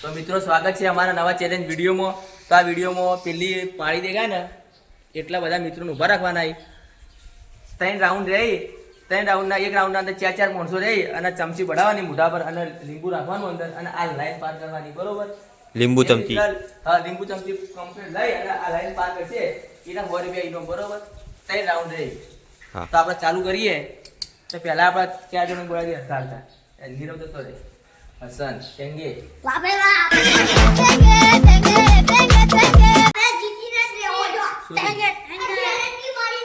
તો મિત્રો સ્વાગત છે અમારા નવા ચેલેન્જ વિડીયોમાં. તો આ વિડીયોમાં પેલી પાડી દેખાય ને એટલા બધા મિત્રોને ઊભા રાખવાના. ત્રણ રાઉન્ડ રહી. ત્રણ રાઉન્ડના એક રાઉન્ડના અંદર ચાર ચાર માણસો રહી અને ચમચી બઢાવવાની મોઢા પર અને લીંબુ રાખવાનું અંદર અને આ લાઈન પાર કરવાની બરોબર? લીંબુ ચમચી. હા લીંબુ ચમચી કમ્પ્લીટ લઈ અને આ લાઈન પાર કરશે. એના સો રૂપિયા ઇનો બરોબર? ત્રણ રાઉન્ડ રહી. તો આપણે ચાલુ કરીએ. તો પહેલા આપણે ચાર જણ બોલાવી હતા નીરવ જતો રહે. હસન ચંગે મારી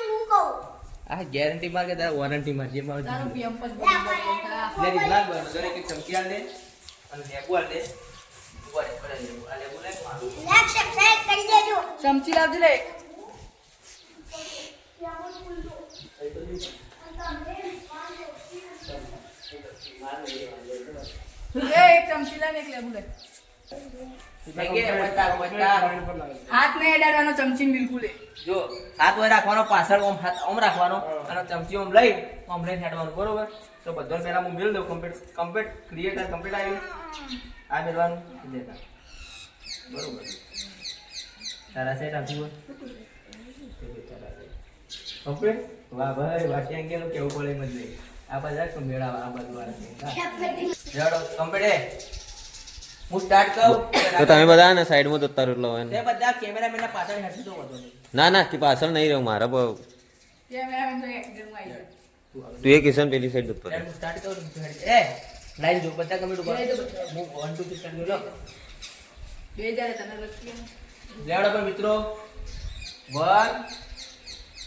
આ ગેરંટી માર કે તારા વોરંટી માર જે માર તારું. પીએમ પર લે રીતના જ બને. દરેક એક ચમચી આલ દે. અને લેબુ આલ દે મારું. ચમચી લાવજે લે. એ એક ચમચી લે એક લેબુ લે. ચંગે, વચ્ચા, વચ્ચા. હાથ નહીં અડાડવાનો ચમચી બિલકુલ લે જો હાથ હોય રાખવાનો પાછળ ઓમ હાથ ઓમ રાખવાનો અને ચમચી ઓમ લઈ ઓમ લઈને હેડવાનું બરોબર? તો બધો પહેલા હું મેળ દઉં કમ્પ્લીટ કમ્પ્લીટ ક્રિએટર કમ્પ્લીટ આવી આ મેળવાનું દેતા બરોબર. તારા સેટ આપી હોય? કમ્પ્લીટ વાહ ભાઈ ક્યાં ગયેલું કેવું પડે એમ જ નહીં. આ બધા તો મેળા આ કમ્પ્લીટ હું. સ્ટાર્ટ કરું? તો તમે બધા ને સાઈડમાં તો તારું લો તે બધા કેમેરામેનના પાછળ ના ના કે પાછળ નહીં રહ્યું મારા પર કેમેરામેન તો એક્સિડન્ટમાં આવી તું એ કિશન પેલી સાઈડ જતો હું સ્ટાર્ટ કરું? એ લાઈન જો બધા કમેન્ટ ઉપર. હું 1 2 3 સ્ટાર્ટ લો. બે હજાર તને લખી લેવડો પર મિત્રો. 1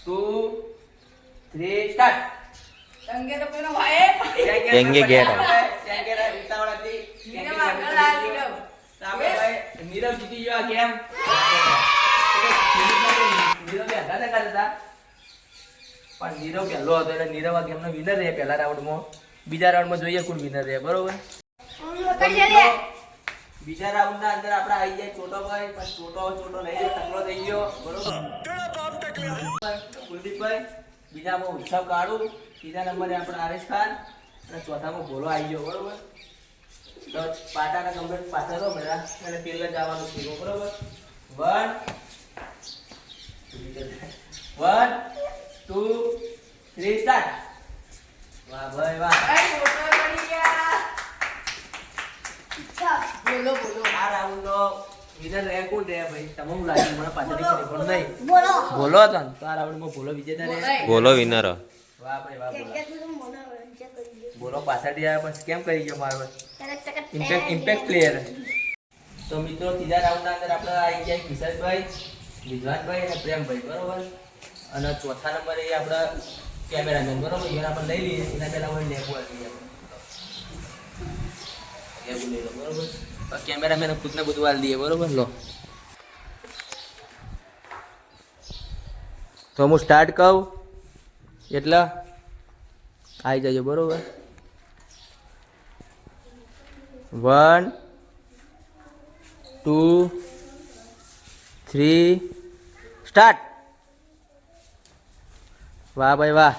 2 3 સ્ટાર્ટ ગયો પણ નીરવ પહેલો હતો એટલે નીરવ આ ગેમનો વિનર રહે પહેલા રાઉન્ડમાં બીજા રાઉન્ડમાં જોઈએ કોણ વિનર રહે બરોબર બીજા રાઉન્ડ રાઉન્ડના અંદર આપણે આવી જાય, છોટો ભાઈ પણ છોટો છોટો લઈ જાય ટકલો થઈ ગયો, બરોબર? કુલદીપભાઈ બીજામાં ઉત્સવ કાળુ ત્રીજા નંબરે આપણે આરેશ ખાન. અને ચોથામાં ભોલો આવી ગયો બરોબર? તો પાટાના કમ્પ્લેટ પાછા તો બધા અને પેલા જવાનું છે બરોબર? One. One two three start. વાહ ભાઈ વાહ. બોલો બોલો. આ રાઉન્ડનો વિનર રહે કોણ રહે ભાઈ? તમને હું લાગ્યું મને પાછળ નહીં. બોલો. ભોલો હતો ને તો આ રાઉન્ડમાં ભોલો વિજેતા રહે. બોલો. વિનર વાહ ભાઈ વાહ બોલો. ભોલો પાછળથી આવ્યા પણ કેમ કરી ગયો મારો? ઇમ્પેક્ટ ઇમ્પેક્ટ પ્લેયર તો મિત્રો ત્રીજા રાઉન્ડના અંદર આપણે આવી ગયા કિશનભાઈ વિદ્વાનભાઈ અને પ્રેમભાઈ બરોબર? અને ચોથા નંબરે આપણા કેમેરામેન બરોબર? એને આપણે લઈ લઈએ એના પહેલાં હોય લેબુ આપી લેબુ લઈ લો બરોબર? કેમેરામેન ખુદને બધું વાલ દઈએ બરોબર? લો. તો હું સ્ટાર્ટ કહું? એટલે? આવી જજો, બરોબર? One, two, three, start! વાહ ભાઈ વાહ.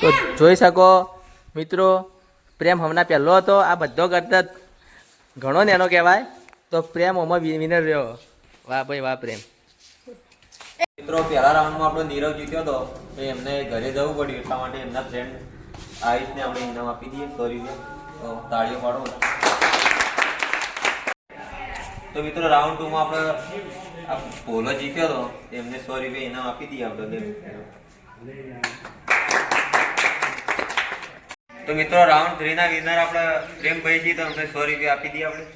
તો જોઈ શકો, મિત્રો, પ્રેમ હમણાં પહેલો હતો, આ બધો કરતા ઘણો નેનો કહેવાય. તો પ્રેમ ઓમાં વિનર રહ્યો. વાહ ભાઈ વાહ, પ્રેમ. મિત્રો, પહેલા રાઉન્ડમાં આપણો નીરવ જીત્યો હતો તો એમને ઘરે જવું પડ્યું, એટલા માટે એમના ફ્રેન્ડ આયુષને આપણે ઇનામ આપી દઈએ. સો રૂપિયા તો તાળીઓ પાડો. તો મિત્રો રાઉન્ડ ટુમાં આપણે પોલો જીત્યો હતો એમને સો રૂપિયા ઇનામ આપી દઈએ આપણે તો મિત્રો રાઉન્ડ થ્રી ના વિનર આપણે પ્રેમભાઈજી તો અમને સો રૂપિયા આપી દઈએ આપણે.